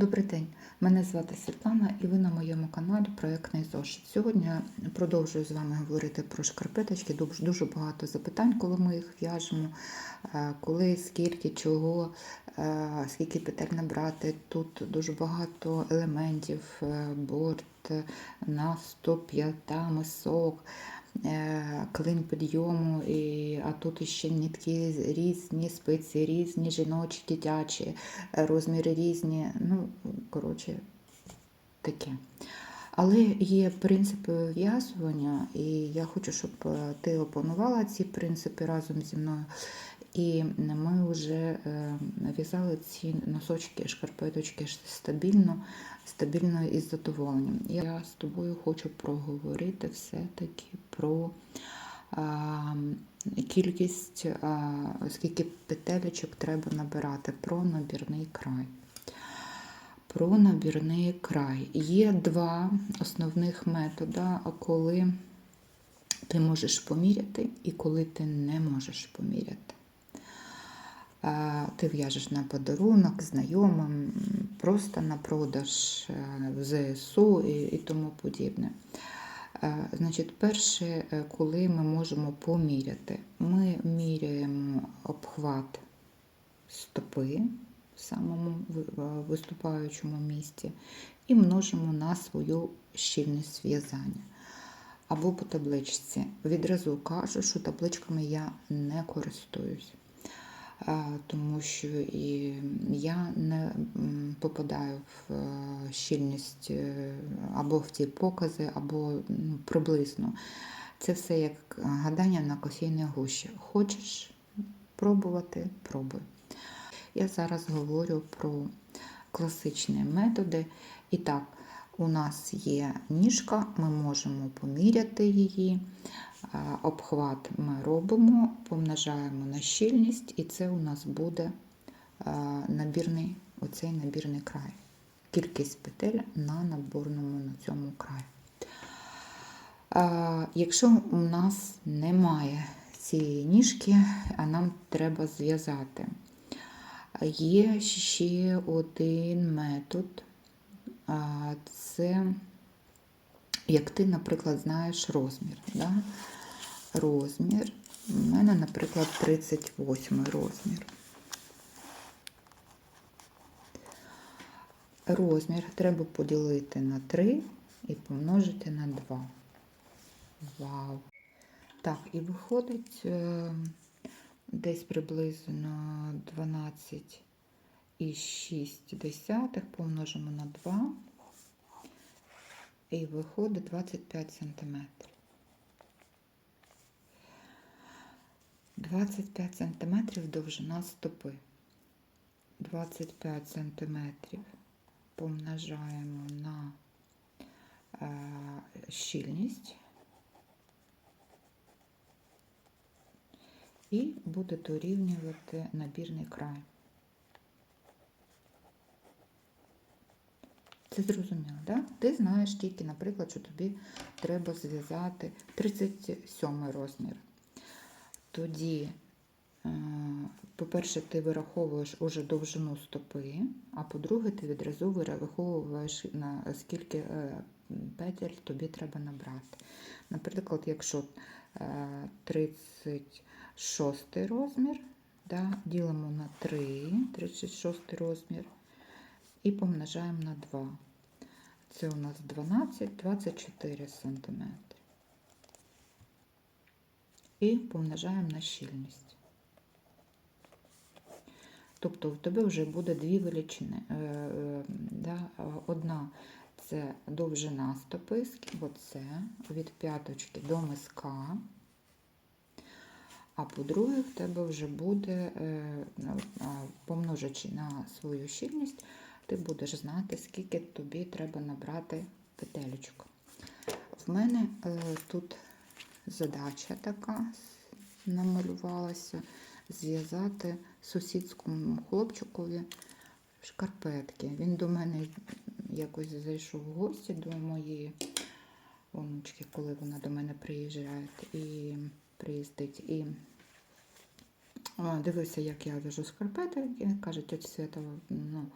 Добрий день, мене звати Світлана і ви на моєму каналі Проєктний зошит. Сьогодні я продовжую з вами говорити про шкарпеточки. Дуже, багато запитань, коли ми їх в'яжемо, е, коли, скільки, чого, е, скільки петель набрати. Тут дуже багато елементів, е, борт, наступ, мисок. Е, Клин підйому, і, а тут ще нитки різні, спиці різні, жіночі, дитячі, розміри різні. Ну, коротше, таке. Але є принципи в'язування, і я хочу, щоб е, ти опанувала ці принципи разом зі мною. І ми вже е, в'язали ці носочки, шкарпеточки стабільно, стабільно і з задоволенням. Я з тобою хочу проговорити все-таки про кількість, скільки петелечок треба набирати, про набірний край. Про набірний край. Є два основних методи, коли ти можеш поміряти і коли ти не можеш поміряти. Ти в'яжеш на подарунок знайомим, просто на продаж е, в ЗСУ і тому подібне. Е, Значить, перше, е, коли ми можемо поміряти, ми міряємо обхват стопи в самому е, виступаючому місці і множимо на свою щільність в'язання. Або по табличці. Відразу кажу, що табличками я не користуюсь, тому що і я не попадаю в е, щільність е, або в ті покази, або ну, приблизно. Це все як гадання на кофейній гущі. Хочеш пробувати, пробуй. Я зараз говорю про класичні методи. І так, у нас є ніжка, ми можемо поміряти її. Обхват ми робимо, помножаємо на щільність, і це у нас буде набірний, оцей набірний край. Кількість петель на наборному на цьому краї. Якщо у нас немає цієї ніжки, а нам треба зв'язати. Є ще один метод. Це як ти, наприклад, знаєш розмір. Да? Розмір. У мене, наприклад, 38 розмір. Розмір треба поділити на 3 і помножити на 2. Вау! Так, і виходить е, десь приблизно 12 і 6 десятих помножимо на 2 і виходить 25 сантиметрів. 25 сантиметрів довжина стопи. 25 сантиметрів помножаємо на е, щільність і буде дорівнювати набірний край. Це зрозуміло, так? Ти знаєш тільки, наприклад, що тобі треба зв'язати 37 розмір. Тоді, е, по-перше, ти вираховуєш уже довжину стопи, а по-друге, ти відразу вираховуєш, скільки е, петель тобі треба набрати. Наприклад, якщо е, 36 розмір, да, ділимо на 3, 36 розмір, і помножаємо на 2. Це у нас 12-24 см. І помножаємо на щільність. Тобто в тебе вже буде дві величини. Е, е, Одна це довжина стопи, оце від п'яточки до миска. А по-друге, в тебе вже буде, е, помножачи на свою щільність, ти будеш знати, скільки тобі треба набрати петелечок. В мене е, тут задача така намалювалася зв'язати сусідському хлопчикові шкарпетки. Він до мене якось зайшов в гості до моєї онучки, коли вона до мене приїжджає і приїздить. І дивився, як я в'яжу шкарпетки. Каже, тетя Свята, ну,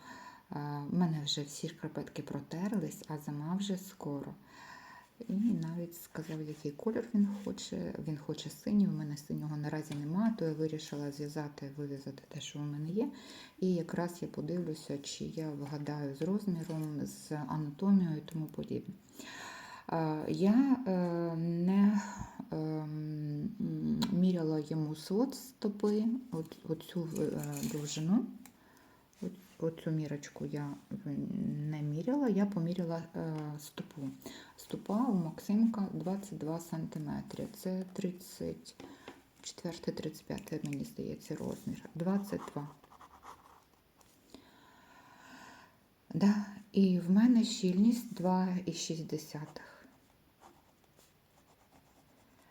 У мене вже всі шкарпетки протерлись, а зима вже скоро. І навіть сказав, який колір він хоче. Він хоче синій, у мене синього наразі немає, то я вирішила зв'язати, вив'язати те, що у мене є. І якраз я подивлюся, чи я вгадаю з розміром, з анатомією і тому подібне. Е, Я е, не ем, міряла йому свод стопи, оцю е, довжину. Оцю мірочку я не міряла, я поміряла е, стопу. Стопа у Максимка 22 см. Це 34-35, мені здається, розмір. 22. Да. І в мене щільність 2,6.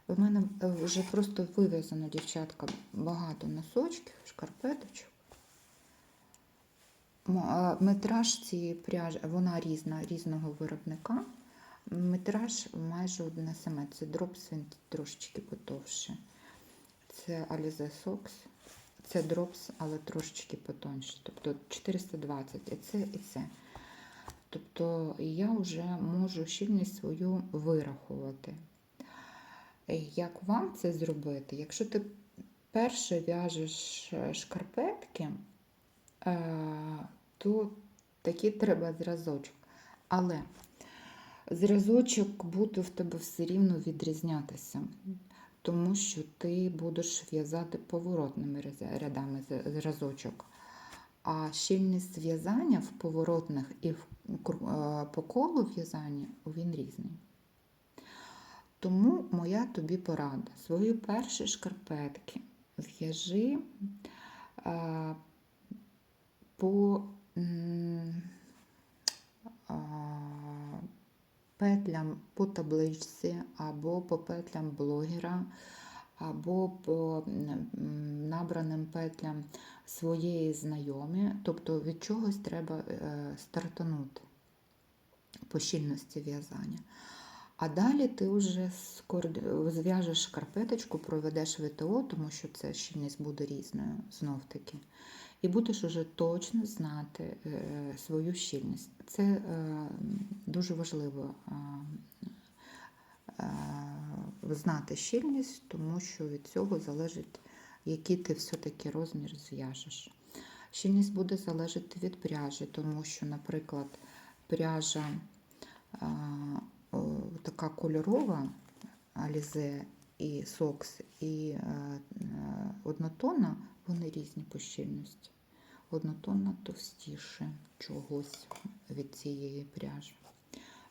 В мене вже просто вив'язано, дівчатка, багато носочків, шкарпеточок. Метраж цієї пряжі, вона різна, різного виробника. Метраж майже одне саме. Це дропс, він трошечки потовше. Це Alize Sox. Це дропс, але трошечки потоньше. Тобто 420. І це, і це. Тобто я вже можу щільність свою вирахувати. Як вам це зробити? Якщо ти перше в'яжеш е, шкарпетки, то такий треба зразочок. Але зразочок буде в тебе все рівно відрізнятися, тому що ти будеш в'язати поворотними рядами зразочок. А щільність в'язання в поворотних і в е, по колу в'язання він різний. Тому моя тобі порада. Свої перші шкарпетки в'яжи е, по петлям по табличці, або по петлям блогера, або по набраним петлям своєї знайомі. Тобто від чогось треба е, стартанути по щільності в'язання. А далі ти вже зв'яжеш шкарпеточку, проведеш ВТО, тому що це щільність буде різною знов таки. І будеш уже точно знати е, свою щільність. Це е, дуже важливо е, знати щільність, тому що від цього залежить, який ти все-таки розмір зв'яжеш. Щільність буде залежати від пряжі, тому що, наприклад, пряжа така кольорова, Alize і Сокс, і е, е, однотонна, вони різні по щільності. Однотонна товстіше чогось від цієї пряжі.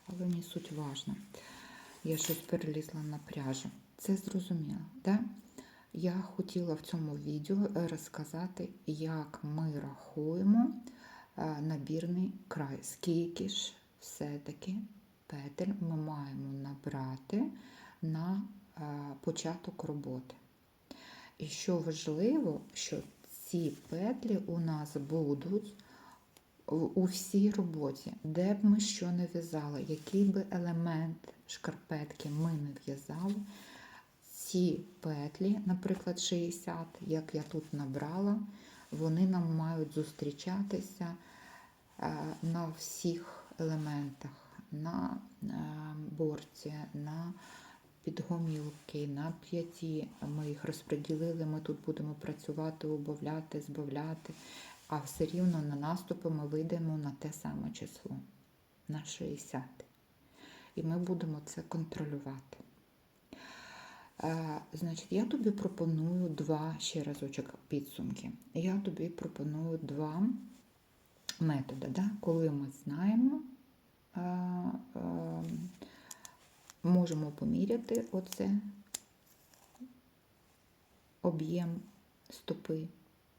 Але не суть важна. Я щось перелізла на пряжу. Це зрозуміло, да? Я хотіла в цьому відео розказати, як ми рахуємо е, набірний край. Скільки ж все-таки петель ми маємо набрати на е, початок роботи. І що важливо, що ці петлі у нас будуть у всій роботі, де б ми що не в'язали, який би елемент шкарпетки ми не в'язали, ці петлі, наприклад, 60, як я тут набрала, вони нам мають зустрічатися е, на всіх елементах, на борці, на підгомілки, на п'яті. Ми їх розподілили, ми тут будемо працювати, убавляти, збавляти, а все рівно на наступи ми вийдемо на те саме число, на 60. І ми будемо це контролювати. Е, Значить, я тобі пропоную два ще разочок підсумки. Я тобі пропоную два методи, да? коли ми знаємо, можемо поміряти оце об'єм стопи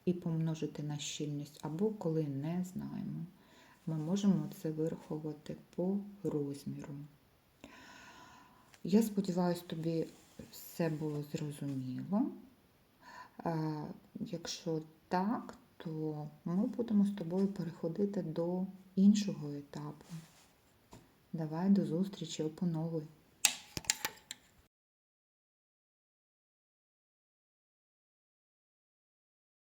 і помножити на щільність, або коли не знаємо, ми можемо це вирахувати по розміру. Я сподіваюся, тобі все було зрозуміло. Е, Якщо так, то ми будемо з тобою переходити до іншого етапу. Давай до зустрічі, опановуй.